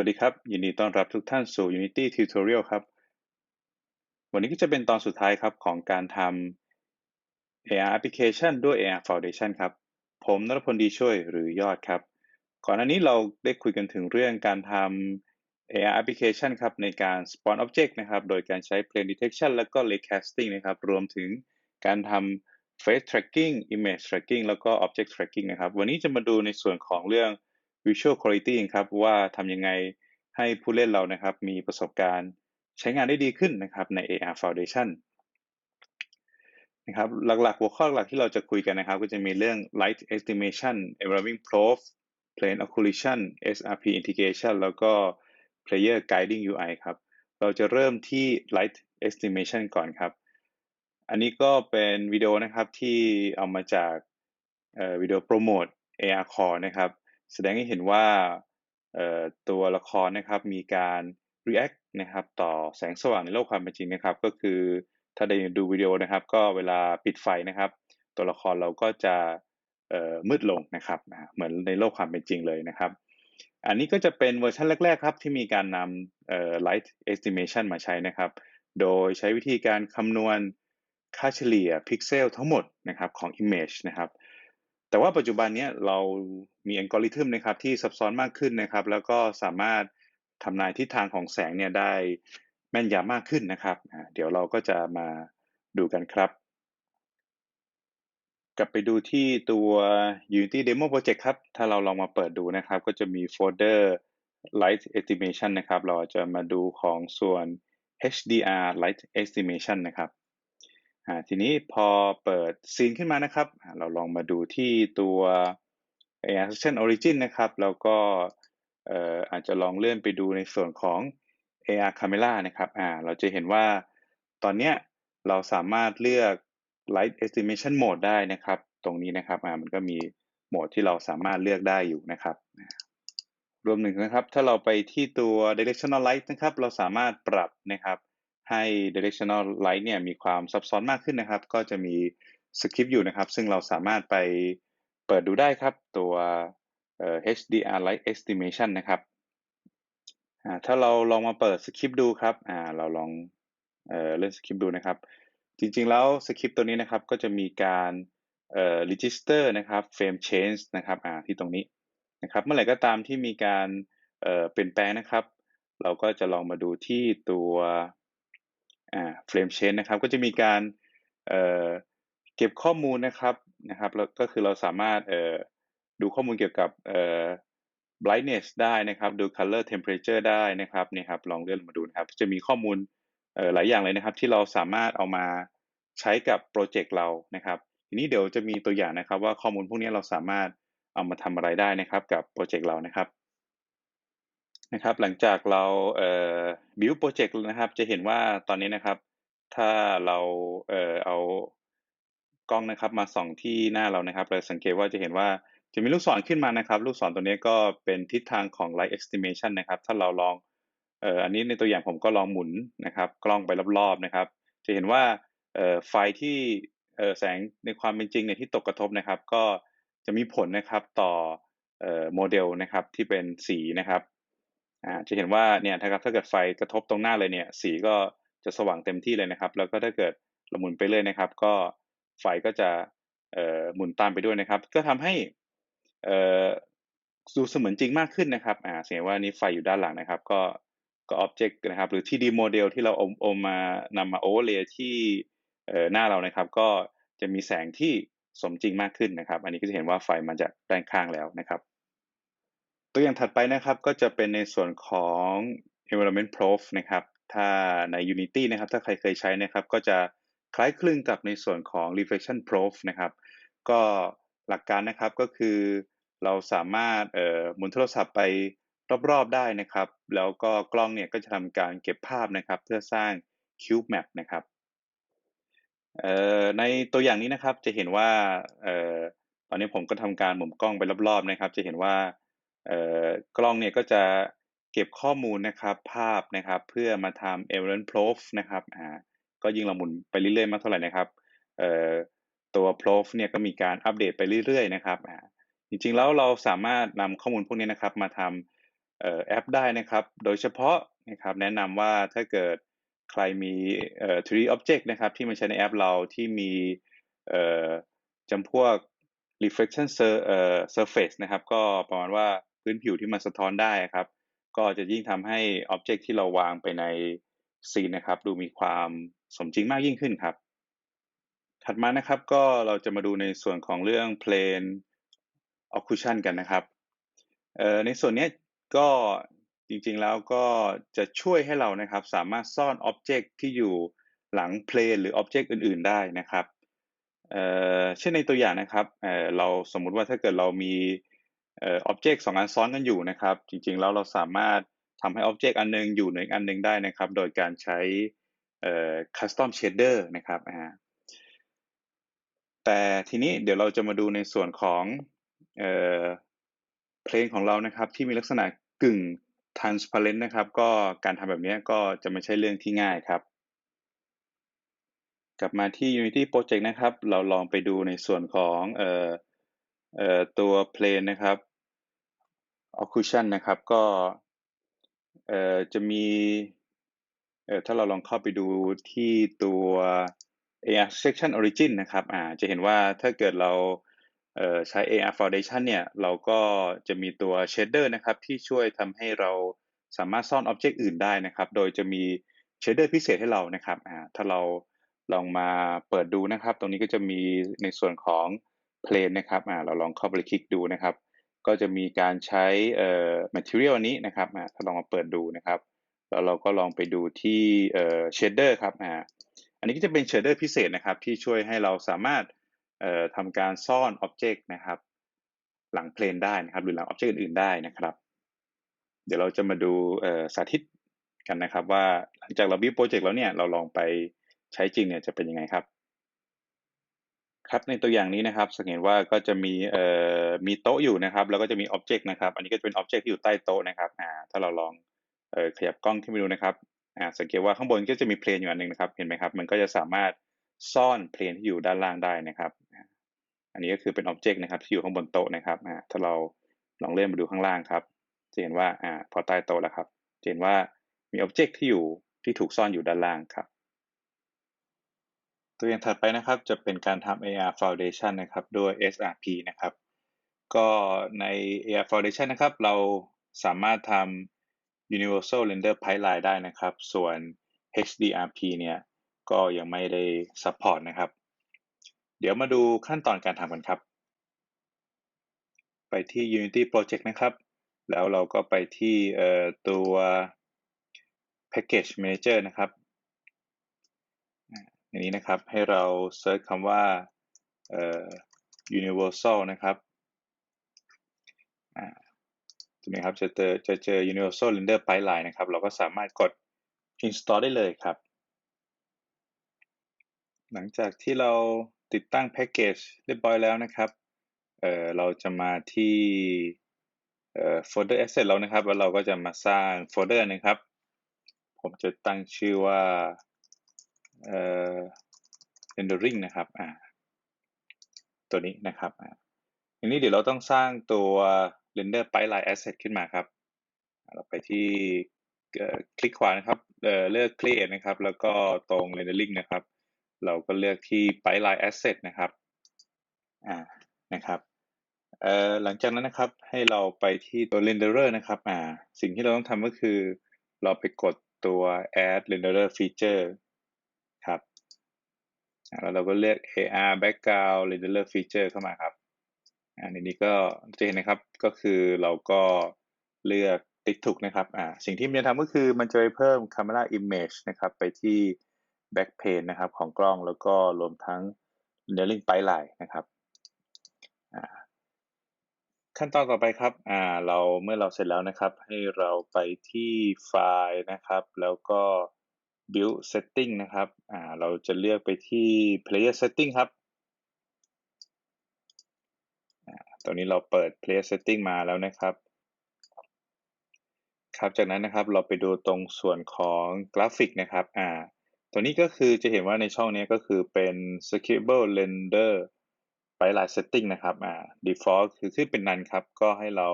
วัสดีครับ ยินดีต้อนรับทุกท่านสู่ Unity Tutorial ครับ วันนี้ก็จะเป็นตอนสุดท้ายครับของการทำ AR Application ด้วย AR Foundation ครับ ผมนรพลดีช่วยหรือยอดครับ ก่อนหน้านี้เราได้คุยกันถึงเรื่องการทำ AR Application ครับในการ Spawn Object นะครับ โดยการใช้ Plane Detection แล้วก็ Ray Casting นะครับ รวมถึงการทำ Face Tracking Image Tracking แล้วก็ Object Tracking นะครับ วันนี้จะมาดูในส่วนของเรื่อง Visual Quality ครับว่าทำยังไงให้ผู้เล่นเรานะครับ มีประสบการณ์ใช้งานได้ดีขึ้นนะครับใน AR Foundation นะครับหลักๆ หัวข้อหลักที่เราจะคุยกันนะครับ ก็จะมีเรื่อง Light Estimation Environment Proof Plane Occlusion SRP Integration แล้วก็ Player Guiding UI ครับ เราจะเริ่มที่ Light Estimation ก่อนครับ อันนี้ก็เป็นวิดีโอนะครับที่เอามาจากวิดีโอโปรโมท AR Core นะครับ แสดงให้เห็นว่าตัวละครนะครับมีการ react นะครับต่อแสงสว่างในโลกความเป็นจริงนะครับ ก็คือถ้าได้ดูวิดีโอนะครับ ก็เวลาปิดไฟนะครับ ตัวละครเราก็จะมืดลงนะครับเหมือนในโลกความเป็นจริงเลยนะครับ อันนี้ก็จะเป็นเวอร์ชันแรก ๆ ครับที่มีการนำ light estimation มาใช้นะครับ โดยใช้วิธีการคำนวณค่าเฉลี่ยพิกเซลทั้งหมดนะครับของ image นะครับแต่ว่าปัจจุบันนี้เรา มีอัลกอริทึมนะครับที่ซับซ้อนมากขึ้นนะครับ แล้วก็สามารถทำนายทิศทางของแสงเนี่ยได้แม่นยำมากขึ้นนะครับเดี๋ยวเราก็จะมาดูกันครับ กลับไปดูที่ตัว Unity Demo Project ครับ ถ้าเราลองมาเปิดดูนะครับ ก็จะมีโฟลเดอร์ Light Estimation นะครับ เราจะมาดูของส่วน HDR Light Estimation นะครับทีนี้พอเปิดซีนขึ้นมานะครับ เราลองมาดูที่ตัว AR Section Origin นะครับ แล้วก็อาจจะลองเลื่อนไปดูในส่วนของ AR Camera นะครับอ่าเราจะเห็นว่าตอนนี้เราสามารถเลือก Light Estimation Mode ได้นะครับ ตรงนี้นะครับอ่ามันก็มีโหมดที่เราสามารถเลือกได้อยู่นะครับรวมถึงนะครับ ถ้าเราไปที่ตัว Directional Light นะครับ เราสามารถปรับนะครับให้ directional light เนี่ยมีความซับซ้อนมากขึ้นนะครับ ก็จะมีสคริปต์อยู่นะครับ ซึ่งเราสามารถไป เปิดดูได้ครับตัว HDR light estimation นะครับถ้าเราลองมาเปิดสคริปต์ดูครับเราลองเล่นสคริปต์ดูนะครับ จริงๆแล้วสคริปต์ตัวนี้นะครับก็จะมีการ register นะครับ frame change นะครับที่ตรงนี้นะครับ เมื่อไหร่ก็ตามที่มีการเปลี่ยนแปลงนะครับ เราก็จะลองมาดูที่ตัวเฟรมเชนนะครับ ก็จะมีการเเก็บข้อมูลนะครับนะครับแล้วก็คือเราสามารถดูข้อมูลเกี่ยวกับ brightness ได้นะครับ ดู color temperature ได้นะครับนี่ครับลองเลื่อนมาดูนะครับ จะมีข้อมูลหลายอย่างเลยนะครับ ที่เราสามารถเอามาใช้กับโปรเจกต์เรานะครับทีนี้เดี๋ยวจะมีตัวอย่างนะครับ ว่าข้อมูลพวกนี้เราสามารถเอามาทำอะไรได้นะครับ กับโปรเจกต์เรานะครับนะครับ หลังจากเราเอ่อ build project นะครับ จะเห็นว่าตอนนี้นะครับ ถ้าเราเอ่อเอา กล้องนะครับมาส่องที่หน้าเรานะครับเราสังเกตว่าจะเห็นว่าจะมีลูกศรขึ้นมานะครับ ลูกศรตัวนี้ก็เป็นทิศทางของ light estimation นะครับ ถ้าเราลองเอ่ออันนี้ในตัวอย่างผมก็ลองหมุนนะครับ กล้องไปรอบๆนะครับ จะเห็นว่าเอ่อไฟที่เอ่อแสงในความเป็นจริงเนี่ยที่ตกกระทบนะครับ ก็จะมีผลนะครับต่อเอ่อโมเดลนะครับที่เป็นสีนะครับอ่าจะเห็นว่าเนี่ยถ้าถ้าเกิดไฟกระทบตรงหน้าเลยเนี่ย สีก็จะสว่างเต็มที่เลยนะครับ แล้วก็ถ้าเกิดเราหมุนไปเรื่อยนะครับ ก็ ไฟก็จะหมุนตามไปด้วยนะครับ ก็ทำให้ดูเสมือนจริงมากขึ้นนะครับอ่าเสียงว่านี้ไฟอยู่ด้านหลังนะครับ ก็ก็อ็อบเจกต์นะครับ หรือที่ดีโมเดลที่เราอมอมมานำมาโอเวอร์เลย์ที่หน้าเรานะครับ ก็จะมีแสงที่สมจริงมากขึ้นนะครับ อันนี้ก็จะเห็นว่าไฟมาจากด้านข้างแล้วนะครับ ตัวอย่างถัดไปนะครับก็จะเป็นในส่วนของ environment proof นะครับ ถ้าใน Unity นะครับ ถ้าใครเคยใช้นะครับ ก็จะ คล้ายคลึงกับในส่วนของ reflection proof นะครับ ก็หลักการนะครับก็คือเราสามารถหมุนโทรศัพท์ไปรอบๆได้นะครับ แล้วก็กล้องเนี่ยก็จะทำการเก็บภาพนะครับ เพื่อสร้าง cube map นะครับในตัวอย่างนี้นะครับจะเห็นว่าตอนนี้ผมก็ทำการหมุนกล้องไปรอบๆนะครับ จะเห็นว่ากล้องเนี่ยก็จะเก็บข้อมูลนะครับภาพนะครับ เพื่อมาทำ e v e n t proof นะครับอ่า ก็ยิ่งเราหมุนไปเรื่อยๆมากเท่าไหร่นะครับตัว p r o f เนี่ยก็มีการอัปเดตไปเรื่อยๆนะครับจริงๆแล้วเราสามารถนำข้อมูลพวกนี้นะครับมาทเอ่อแอปได้นะครับ โดยเฉพาะนะครับแนะนำว่าถ้าเกิดใครมีเอ่อ 3D Object นะครับที่มาใช้ในแอปเราที่มีจำพวก reflection sur เอ่อ surface นะครับ ก็ประมาณว่าพื้นผิวที่มันสะท้อนได้ครับ ก็จะยิ่งทำให้ Object ที่เราวางไปใน ซีนนะครับ ดูมีความสมจริงมากยิ่งขึ้นครับ ถัดมานะครับก็เราจะมาดูในส่วนของเรื่อง plane occlusion กันนะครับในส่วนนี้ก็จริงๆแล้วก็จะช่วยให้เรานะครับ สามารถซ่อน Object ที่อยู่หลัง plane หรือ Object อื่น ๆ ได้นะครับเช่นในตัวอย่างนะครับเเราสมมุติว่าถ้าเกิดเรามีเอ่อ Object 2อันซ้อนกันอยู่นะครับ จริงๆแล้วเราสามารถ ทำให้ Object อันหนึงอยู่ในอีกอันหนึ่งได้นะครับ โดยการใช้เอ่อ custom shader นะครับแต่ทีนี้เดี๋ยวเราจะมาดูในส่วนของเออเพลงของเรานะครับ ที่มีลักษณะกึ่ง transparent นะครับ ก็การทำแบบนี้ก็จะไม่ใช่เรื่องที่ง่ายครับ กลับมาที่ Unity Project นะครับ เราลองไปดูในส่วนของออออตัว plane นะครับ occlusion นะครับ ก็ เอ่อจะมีเอ่อถ้าเราลองเข้าไปดูที่ตัว AR Section Origin นะครับอ่าจะเห็นว่าถ้าเกิดเราเอ่อใช้ AR Foundation เนี่ยเราก็จะมีตัว Shader นะครับที่ช่วยทำให้เราสามารถซ่อน Object อื่นได้นะครับ โดยจะมี Shader พิเศษให้เรานะครับอ่าถ้าเราลองมาเปิดดูนะครับ ตรงนี้ก็จะมีในส่วนของ Plane นะครับอ่าเราลองเข้าไปคลิกดูนะครับ ก็จะมีการใช้เอ่อ material อันนี้นะครับอ่าถ้าลองมาเปิดดูนะครับ แล้วเราก็ลองไปดูที่เอ่อ shader ครับอ่าอันนี้ก็จะเป็น shader พิเศษนะครับที่ช่วยให้เราสามารถเอ่อทำการซ่อน object นะครับ หลังเพลนได้นะครับ หรือหลัง object อื่นๆได้นะครับ เดี๋ยวเราจะมาดูเอ่อสาธิตกันนะครับ ว่าหลังจากเรา build project แล้วเนี่ยเราลองไปใช้จริงเนี่ยจะเป็นยังไงครับ ครับในตัวอย่างนี้นะครับสังเกตว่าก็จะมีเอ่อมีโต๊ะอยู่นะครับ แล้วก็จะมี object นะครับ อันนี้ก็จะเป็น object ที่อยู่ใต้โต๊ะนะครับอ่าถ้าเราลองเอ่อขยับกล้องขึ้นไปดูนะครับอ่าสังเกตว่าข้างบนก็จะมีเพลนอยู่อันหนึ่งนะครับเห็นไหมครับ มันก็จะสามารถซ่อนเพลนที่อยู่ด้านล่างได้นะครับ อันนี้ก็คือเป็น object นะครับที่อยู่ข้างบนโต๊ะนะครับอ่าถ้าเราลองเลื่อนมาดูข้างล่างครับ จะเห็นว่าอ่าพอใต้โต๊ะแล้วครับจะเห็นว่ามี object ที่อยู่ที่ถูกซ่อนอยู่ด้านล่างครับ ตัวอย่างถัดไปนะครับจะเป็นการทำ AR Foundation นะครับด้วย SRP นะครับ ก็ใน AR Foundation นะครับ เราสามารถทำ Universal Render Pipeline ได้นะครับ ส่วน HDRP เนี่ยก็ยังไม่ได้ support นะครับ เดี๋ยวมาดูขั้นตอนการทำกันครับ ไปที่ Unity Project นะครับ แล้วเราก็ไปที่ตัว Package Manager นะครับ อันนี้นะครับให้เราเซิร์ชคำว่า universal นะครับอ่าตรงนี้ครับจะเจอจะเจอ universal render pipeline นะครับ เราก็สามารถกด install ได้เลยครับ หลังจากที่เราติดตั้งแพ็กเกจเรียบร้อยแล้วนะครับเเราจะมาที่เอ่อ folder asset แล้วนะครับ แล้วเราก็จะมาสร้างโฟลเดอร์นะครับ ผมจะตั้งชื่อว่า เอ่อ rendering นะครับอ่าตัวนี้นะครับอ่าทีนี้เดี๋ยวเราต้องสร้างตัว render pipeline asset ขึ้นมาครับ เราไปที่คลิกขวานะครับเเลือก create นะครับ แล้วก็ตรง rendering นะครับ เราก็เลือกที่ pipeline asset นะครับอ่านะครับเอ่อหลังจากนั้นนะครับให้เราไปที่ตัว renderer นะครับอ่าสิ่งที่เราต้องทำก็คือ เราไปกดตัว add renderer feature แล้วเราก็เลือก AR background renderer feature เข้ามาครับอันนี้ก็จะเห็นนะครับก็คือเราก็เลือกติ๊กถูกนะครับอ่าสิ่งที่มันจะทำก็คือมันจะไปเพิ่ม camera image นะครับไปที่ back pane นะครับของกล้องแล้วก็รวมทั้ง rendering pipeline นะครับอ่าขั้นตอนต่อไปครับอ่าเราเมื่อเราเสร็จแล้วนะครับ ให้เราไปที่ไฟล์นะครับ แล้วก็ build setting นะครับอ่าเราจะเลือกไปที่ player setting ครับตอนนี้เราเปิด player setting มาแล้วนะครับ ครับ จากนั้นนะครับเราไปดูตรงส่วนของกราฟิกนะครับอ่าตัวนี้ก็คือจะเห็นว่าในช่องนี้ก็คือเป็น scalable render pipeline setting นะครับอ่า default คือขึ้นเป็นนันครับ ก็ให้เรา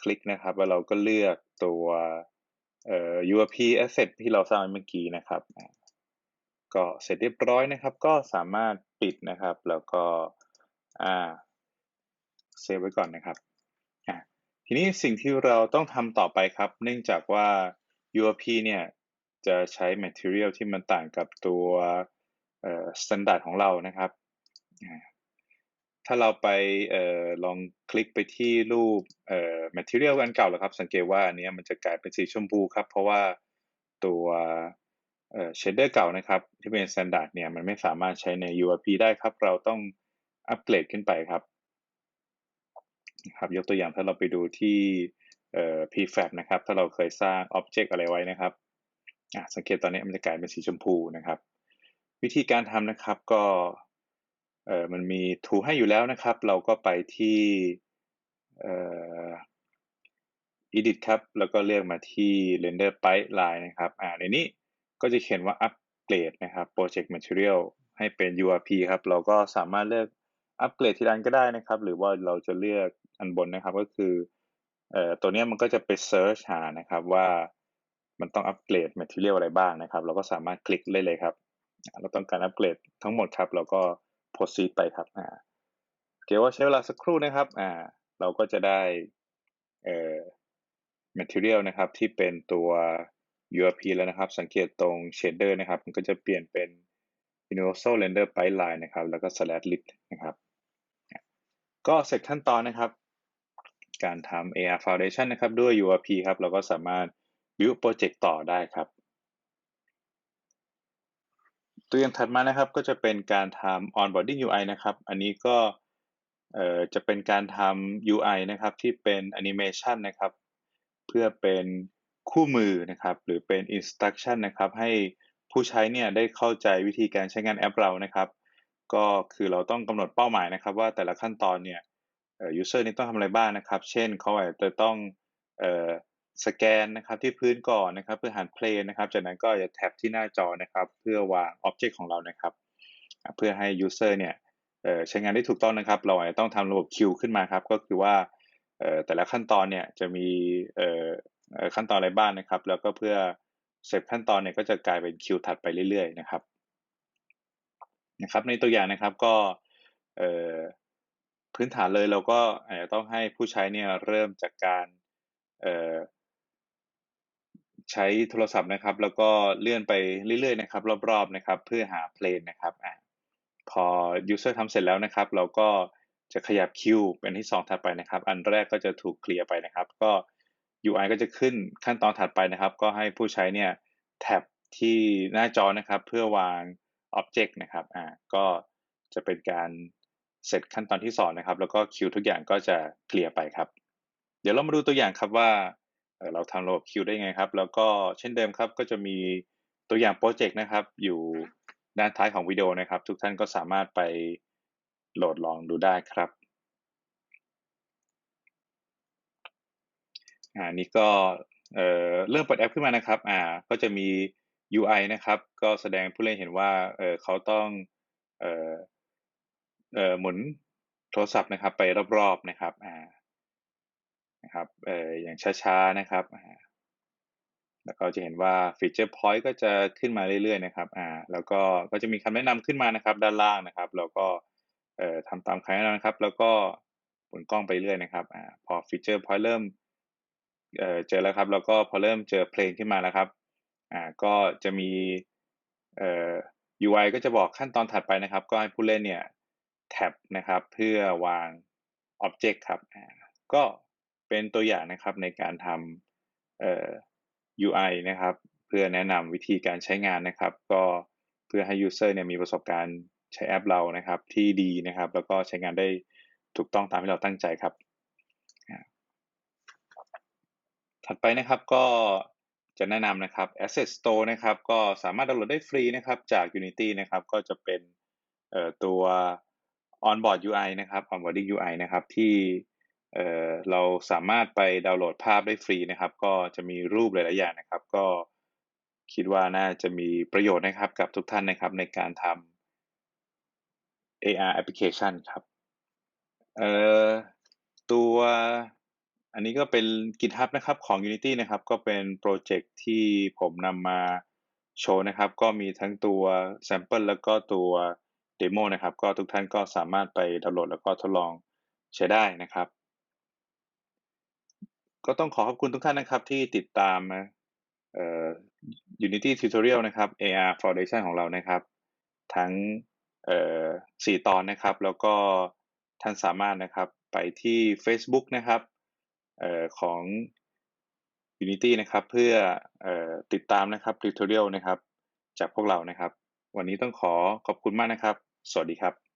คลิกนะครับ แล้วเราก็เลือกตัว เอ่อ URP asset ที่เราสร้างเมื่อกี้นะครับ ก็เสร็จเรียบร้อยนะครับ ก็สามารถปิดนะครับ แล้วก็อ่าเซฟไว้ก่อนนะครับอะทีนี้สิ่งที่เราต้องทำต่อไปครับ เนื่องจากว่า URP เนี่ยจะใช้ material ที่มันต่างกับตัวเอ่อ standard ของเรานะครับ ถ้าเราไปเอ่อลองคลิกไปที่รูปเอ่อ material อันเก่าแล้วครับ สังเกตว่าอันนี้มันจะกลายเป็นสีชมพูครับ เพราะว่าตัวเอ่อ shader เก่านะครับที่เป็น standard เนี่ยมันไม่สามารถใช้ใน URP ได้ครับ เราต้องอัปเกรดขึ้นไปครับครับยกตัวอย่างถ้าเราไปดูที่เอ่อ prefab นะครับ ถ้าเราเคยสร้าง object อะไรไว้นะครับอะสังเกตตอนนี้มันจะกลายเป็นสีชมพูนะครับ วิธีการทำนะครับก็ เออมันมี tool ให้อยู่แล้วนะครับ เราก็ไปที่เอ่อ edit ครับ แล้วก็เลือกมาที่ render pipeline นะครับอ่าในนี้ก็จะเขียนว่า upgrade นะครับ project material ให้เป็น URP ครับ เราก็สามารถเลือกอัปเกรดทีละอันก็ได้นะครับ หรือว่าเราจะเลือกอันบนนะครับ ก็คือเอ่อตัวนี้มันก็จะไป search หานะครับว่ามันต้องอัปเกรด material อะไรบ้างนะครับ เราก็สามารถคลิกได้เลยครับ เราต้องการอัปเกรดทั้งหมดครับ เราก็ proceed ไปครับอ่าเกี่ยวว่าใช้เวลาสักครู่นะครับอ่าเราก็จะได้เอ่อ material นะครับที่เป็นตัว URP แล้วนะครับ สังเกตตรง shader นะครับ มันก็จะเปลี่ยนเป็น universal render pipeline นะครับ แล้วก็ slash list นะครับ ก็เสร็จขั้นตอนนะครับ การทำ AR foundation นะครับด้วย URP ครับ เราก็สามารถ build project ต่อได้ครับ ตัวอย่างถัดมานะครับก็จะเป็นการทำ onboarding UI นะครับ อันนี้ก็เอ่อจะเป็นการทำ UI นะครับที่เป็น animation นะครับ เพื่อเป็นคู่มือนะครับ หรือเป็น instruction นะครับ ให้ผู้ใช้เนี่ยได้เข้าใจวิธีการใช้งานแอปเรานะครับ ก็คือเราต้องกำหนดเป้าหมายนะครับ ว่าแต่ละขั้นตอนเนี่ย user นี่ต้องทำอะไรบ้างนะครับ เช่นเขาอาจจะต้องเอ่อ สแกนนะครับที่พื้นก่อนนะครับ เพื่อหันเพลนนะครับ จากนั้นก็จะแท็บที่หน้าจอนะครับ เพื่อวาง object ของเรานะครับ เพื่อให้ user เนี่ยใช้งานได้ถูกต้องนะครับ เราอาจจะต้องทำระบบคิวขึ้นมาครับ ก็คือว่าแต่ละขั้นตอนเนี่ยจะมีขั้นตอนอะไรบ้างนะครับ แล้วก็เพื่อเสร็จขั้นตอนเนี่ยก็จะกลายเป็นคิวถัดไปเรื่อย ๆ นะครับนะครับ ในตัวอย่างนะครับก็พื้นฐานเลยเราก็อาจจะต้องให้ผู้ใช้เนี่ยเริ่มจากการ ใช้โทรศัพท์นะครับ แล้วก็เลื่อนไปเรื่อยๆนะครับ รอบๆนะครับ เพื่อหาเพลงนะครับอ่าพอ user ทำเสร็จแล้วนะครับ เราก็จะขยับคิวเป็นที่ 2 ถัดไปนะครับ อันแรกก็จะถูกเคลียร์ไปนะครับ ก็ UI ก็จะขึ้นขั้นตอนถัดไปนะครับ ก็ให้ผู้ใช้เนี่ยแท็บที่หน้าจอนะครับเพื่อวาง Object นะครับอ่าก็จะเป็นการเสร็จขั้นตอนที่ 2 นะครับ แล้วก็คิวทุกอย่างก็จะเคลียร์ไปครับ เดี๋ยวเรามาดูตัวอย่างครับว่า เราทำระบบคิวได้ไงครับ แล้วก็เช่นเดิมครับ ก็จะมีตัวอย่างโปรเจกต์นะครับ อยู่ด้านท้ายของวิดีโอนะครับ ทุกท่านก็สามารถไปโหลดลองดูได้ครับอ่านี่ก็เอ่อเริ่มเปิดแอปขึ้นมานะครับอ่าก็จะมี UI นะครับ ก็แสดงผู้เล่นเห็นว่าเออเขาต้องเออเออหมุนโทรศัพท์นะครับ ไปรอบๆนะครับอ่า นะครับเอ่ออย่างช้าๆนะครับแล้วก็จะเห็นว่าฟีเจอร์พอยต์ก็จะขึ้นมาเรื่อยๆนะครับอ่าแล้วก็ก็จะมีคำแนะนำขึ้นมานะครับ ด้านล่างนะครับ แล้วก็เอ่อทำตามคำแนะนำนะครับ แล้วก็หมุนกล้องไปเรื่อยนะครับอ่าพอฟีเจอร์พอยต์เริ่มเอ่อเจอแล้วครับ แล้วก็พอเริ่มเจอเพลงขึ้นมาแล้วครับอ่าก็จะมีเอ่อ UI ก็จะบอกขั้นตอนถัดไปนะครับ ก็ให้ผู้เล่นเนี่ยแท็บนะครับ เพื่อวาง Object ครับอ่าก็ เป็นตัวอย่างนะครับในการทำเอ่อ UI นะครับ เพื่อแนะนำวิธีการใช้งานนะครับ ก็เพื่อให้ User เนี่ยมีประสบการณ์ใช้แอปเรานะครับ ที่ดีนะครับ แล้วก็ใช้งานได้ถูกต้องตามที่เราตั้งใจครับ ถัดไปนะครับก็จะแนะนำนะครับ Asset Store นะครับ ก็สามารถดาวน์โหลดได้ฟรีนะครับจาก Unity นะครับ ก็จะเป็นตัว Onboard UI นะครับ Onboarding UI นะครับ ที่ เราสามารถไปดาวน์โหลดภาพได้ฟรีนะครับ ก็จะมีรูปหลายๆอย่างนะครับ ก็คิดว่าน่าจะมีประโยชน์นะครับกับทุกท่านนะครับในการทำ AR application ครับตัวอันนี้ก็เป็น GitHub นะครับของ Unity นะครับ ก็เป็นโปรเจกต์ที่ผมนำมาโชว์นะครับ ก็มีทั้งตัว sample แล้วก็ตัวเดโมนะครับ ก็ทุกท่านก็สามารถไปดาวน์โหลดแล้วก็ทดลองใช้ได้นะครับ ก็ต้องขอขอบคุณทุกท่านนะครับที่ติดตามเอ่อ Unity Tutorial นะครับ AR Foundation ของเรานะครับ ทั้งเอ่อ4ตอนนะครับ แล้วก็ท่านสามารถนะครับไปที่ Facebook นะครับเอ่อของ Unity นะครับ เพื่อเอ่อติดตามนะครับ Tutorial นะครับ จากพวกเรานะครับ วันนี้ต้องขอขอบคุณมากนะครับ สวัสดีครับ